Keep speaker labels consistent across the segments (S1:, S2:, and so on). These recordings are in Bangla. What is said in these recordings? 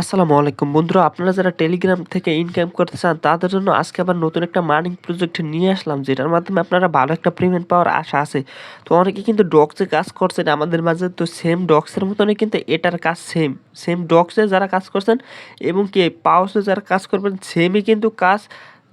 S1: আসসালামু আলাইকুম বন্ধুরা, আপনারা যারা টেলিগ্রাম থেকে ইনকাম করতে চান, তাদের জন্য আজকে আবার নতুন একটা মার্নিং প্রজেক্ট নিয়ে আসলাম, যেটার মাধ্যমে আপনারা ভালো একটা পেমেন্ট পাওয়ার আশা আছে। তো অনেকে কিন্তু ডক্সে কাজ করছেন, আমাদের মাঝে তো সেম ডক্সের মতনই কিন্তু এটার কাজ সেম সেম ডক্সে যারা কাজ করছেন এবং কি পাউসে যারা কাজ করবেন সেমই কিন্তু কাজ।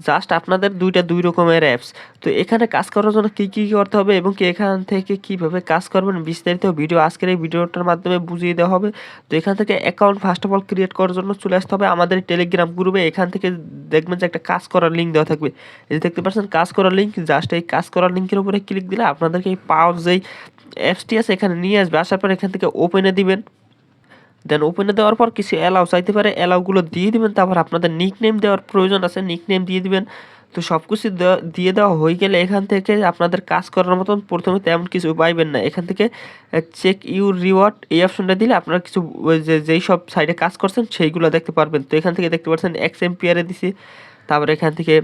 S1: জাস্ট আপনাদের দুইটা দুই রকমের অ্যাপস তো এখানে কাজ করার জন্য কী কী করতে হবে এবং কি এখান থেকে কীভাবে কাজ করবেন বিস্তারিত ভিডিও আজকের এই ভিডিওটার মাধ্যমে বুঝিয়ে দেওয়া হবে। তো এখান থেকে account first of all create করার জন্য চলে আসতে হবে আমাদের টেলিগ্রাম গ্রুপে এখান থেকে দেখবেন যে একটা কাজ করার লিঙ্ক দেওয়া থাকবে। এই দেখতে পাচ্ছেন কাজ করার লিঙ্ক জাস্ট এই কাজ করার লিঙ্কের উপরে ক্লিক দিলে আপনাদেরকে এই পাওয়ার যেই অ্যাপসটি আছে এখানে নিয়ে আসবে। আসার পর এখান থেকে ওপেনে দিবেন। দেন ওপেনে দেওয়ার পর কিছু অ্যালাউ চাইতে পারে অ্যালাউগুলো দিয়ে দিবেন, তারপর আপনাদের নিক নেম দেওয়ার প্রয়োজন আছে নিক নেম দিয়ে দিবেন। তো সব কিছু দিয়ে দেওয়া হয়ে গেলে এখান থেকে আপনাদের কাজ করার মতন প্রথমে তেমন কিছু পাইবেন না। এখান থেকে চেক ইউর রিওয়ার্ড এই অপশনটা দিলে আপনারা কিছু যেই সব সাইডে কাজ করছেন, সেইগুলো দেখতে পারবেন। তো এখান থেকে দেখতে পাচ্ছেন এক্স এমপিয়ারে দিছি। তারপরে এখান থেকে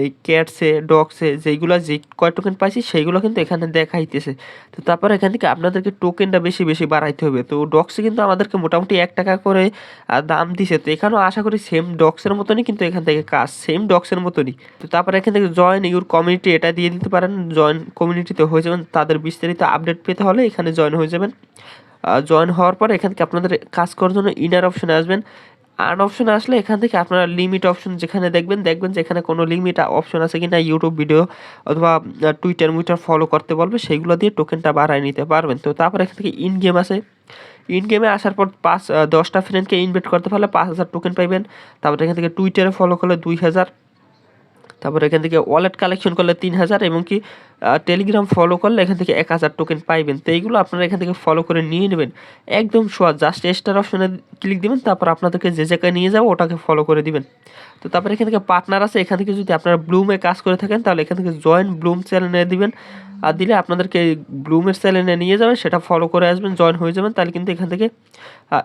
S1: এই ক্যাটসে ডগসে যেইগুলো যে কয় টোকেন পাইছি সেইগুলো কিন্তু এখানে দেখাইতেছে। তো তারপর এখান থেকে আপনাদেরকে টোকেনটা বেশি বেশি বাড়াইতে হবে। তো ডক্সে কিন্তু আমাদেরকে মোটামুটি এক টাকা করে দাম দিছে। তো এখানেও আশা করি সেম ডক্সের মতনই কিন্তু এখান থেকে কাজ সেম ডক্সের মতনই। তো তারপরে এখান থেকে জয়েন ইউর কমিউনিটি এটা দিয়ে দিতে পারেন। জয়েন কমিউনিটিতে হয়ে যাবেন। তাদের বিস্তারিত আপডেট পেতে হলে এখানে জয়েন হয়ে যাবেন। জয়েন হওয়ার পর এখান থেকে আপনাদের কাজ করার জন্য ইনার অপশনে আসবেন। আর্ন অপশন আসলে এখান থেকে আপনারা লিমিট অপশন যেখানে দেখবেন দেখবেন যে এখানে কোনো লিমিট অপশন আছে কি না ইউটিউব ভিডিও অথবা টুইটার মুইটার ফলো করতে বলবে, সেইগুলো দিয়ে টোকেনটা বাড়ায় নিতে পারবেন। তো তারপর এখান থেকে ইন গেম আছে। ইন গেমে আসার পর পাঁচ দশটা ফ্রেন্ডকে ইনভেট করতে পারলে পাঁচ হাজার টোকেন পাইবেন। তারপর এখান থেকে টুইটারে ফলো করলে দুই হাজার। তারপর এখান থেকে ওয়ালেট কালেকশন করলে তিন হাজার এবং কি টেলিগ্রাম ফলো করলে এখান থেকে এক হাজার টোকেন পাইবেন। তো এইগুলো আপনারা এখান থেকে ফলো করে নিয়ে নেবেন। একদম সহজ জাস্ট স্টার অপশনে ক্লিক দিবেন, তারপর আপনাদেরকে যে জায়গায় নিয়ে যাব ওটাকে ফলো করে দিবেন। তো তারপর এখান থেকে পার্টনার আছে, এখান থেকে যদি আপনারা ব্লুমে কাজ করে থাকেন, তাহলে এখান থেকে জয়েন ব্লুম চ্যানেলে দিবেন। আর দিলে আপনাদেরকে ব্লুমের চ্যানেলে নিয়ে যাবেন, সেটা ফলো করে আসবেন জয়েন হয়ে যাবেন, তাহলে কিন্তু এখান থেকে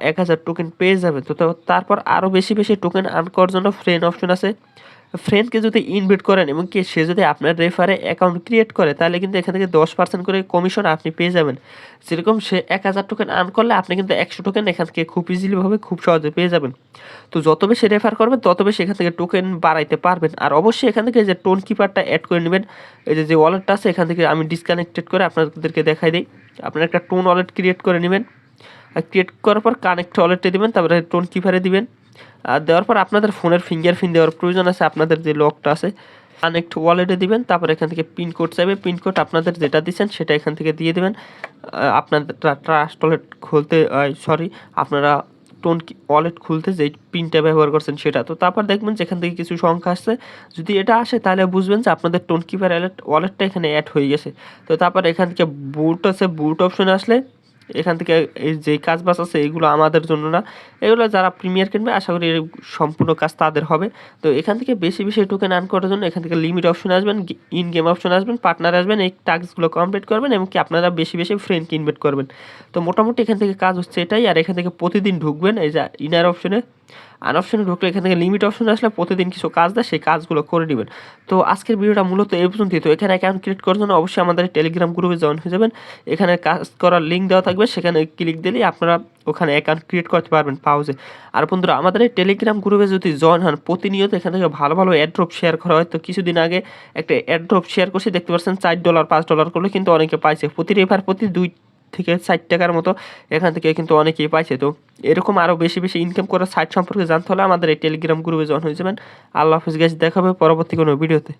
S1: এক হাজার টোকেন পেয়ে যাবেন। তো তারপর আরও বেশি বেশি টোকেন আর্ন করার জন্য ফ্রেন্ড অপশন আছে। ফ্রেন্ডকে যদি ইনভাইট করেন এবং কি সে যদি আপনার রেফারে অ্যাকাউন্ট ক্রিয়েট করে, তাহলে কিন্তু এখান থেকে দশ পার্সেন্ট করে কমিশন আপনি পেয়ে যাবেন। যেরকম সে এক হাজার টোকেন আর্ন করলে, আপনি কিন্তু একশো টোকেন এখান থেকে খুব ইজিলিভাবে খুব সহজে পেয়ে যাবেন। তো যত বেশি রেফার করবেন, তত বেশি এখান থেকে টোকেন বাড়াইতে পারবেন। আর অবশ্যই এখান থেকে যে টোন কিপারটা অ্যাড করে নেবেন, এই যে যে ওয়ালেটটা আছে, এখান থেকে আমি ডিসকানেক্টেড করে আপনাদেরকে দেখাই দিই। আপনার একটা টোন ওয়ালেট ক্রিয়েট করে নেবেন। ক্রিয়েট করার পর কানেক্ট ওয়ালেটে দেবেন, তারপরে টোন কিপারে দিবেন। আর দেওয়ার পর আপনাদের ফোনের ফিঙ্গারপ্রিন্ট দেওয়ার প্রয়োজন আছে, আপনাদের যে লকটা আছে কানেক্ট ওয়ালেটে দিবেন, তারপর এখান থেকে পিনকোড চাইবে পিনকোড আপনাদের যেটা দিচ্ছেন সেটা এখান থেকে দিয়ে দেবেন। আপনাদের ট্রাস্ট ওয়ালেট খুলতে সরি আপনারা টোন ওয়ালেট খুলতে যে পিনটা ব্যবহার করছেন সেটা। তো তারপর দেখবেন যেখান থেকে কিছু সংখ্যা আসছে। যদি এটা আসে তাহলে বুঝবেন যে আপনাদের টোন কিপার ওয়ালেটটা এখানে অ্যাড হয়ে গেছে। তো তারপর এখান থেকে বুট আছে বুট অপশন আসলে এখান থেকে এই যে কাজ বাস আছে, এগুলো আমাদের জন্য না। এগুলো যারা প্রিমিয়ার কিনবে, আশা করি সম্পূর্ণ কাজ তাদের হবে। তো এখান থেকে বেশি বেশি টোকেন আর্ন করার জন্য এখান থেকে লিমিট অপশন আসবেন ইন গেম অপশন আসবেন পার্টনার আসবেন, এই টাস্কগুলো কমপ্লিট করবেন এবং কি আপনারা বেশি বেশি ফ্রেন্ডকে ইনভাইট করবেন। তো মোটামুটি এখান থেকে কাজ হচ্ছে এটাই, আর এখান থেকে প্রতিদিন ঢুকবেন, এই যে ইনার অপশনে আন অপশনে ঢুকলে এখান থেকে লিমিট অপশন আসলে প্রতিদিন কিছু কাজ দেয়, সেই কাজগুলো করে নেবেন। তো আজকের ভিডিওটা মূলত এই পর্যন্তই। তো এখানে অ্যাকাউন্ট ক্রিয়েট করার জন্য অবশ্যই আমাদের টেলিগ্রাম গ্রুপে জয়েন হয়ে যাবেন। এখানে কাজ করার লিঙ্ক দেওয়া থাকবে, সেখানে ক্লিক দিলেই আপনারা ওখানে অ্যাকাউন্ট ক্রিয়েট করতে পারবেন পাউজে আর বন্ধুরা, আমাদের এই টেলিগ্রাম গ্রুপে যদি জয়েন হন, প্রতিনিয়ত এখান থেকে ভালো ভালো অ্যাড্রপ শেয়ার করা হয়। তো কিছুদিন আগে একটা অ্যাড্রপ শেয়ার করছি, দেখতে পাচ্ছেন, চার ডলার পাঁচ ডলার করলে কিন্তু অনেকে পাইছে। প্রতি রেফার প্রতি দুই থেকে ষাট টাকার মতো এখান থেকে কিন্তু অনেকেই পাইছে। তো এরকম আরও বেশি বেশি ইনকাম করার সাইট সম্পর্কে জানতে হলে আমাদের এই টেলিগ্রাম গ্রুপে জয়েন হয়ে যাবেন। আল্লাহ হাফিজ গাছ দেখাবে পরবর্তী কোনো ভিডিওতে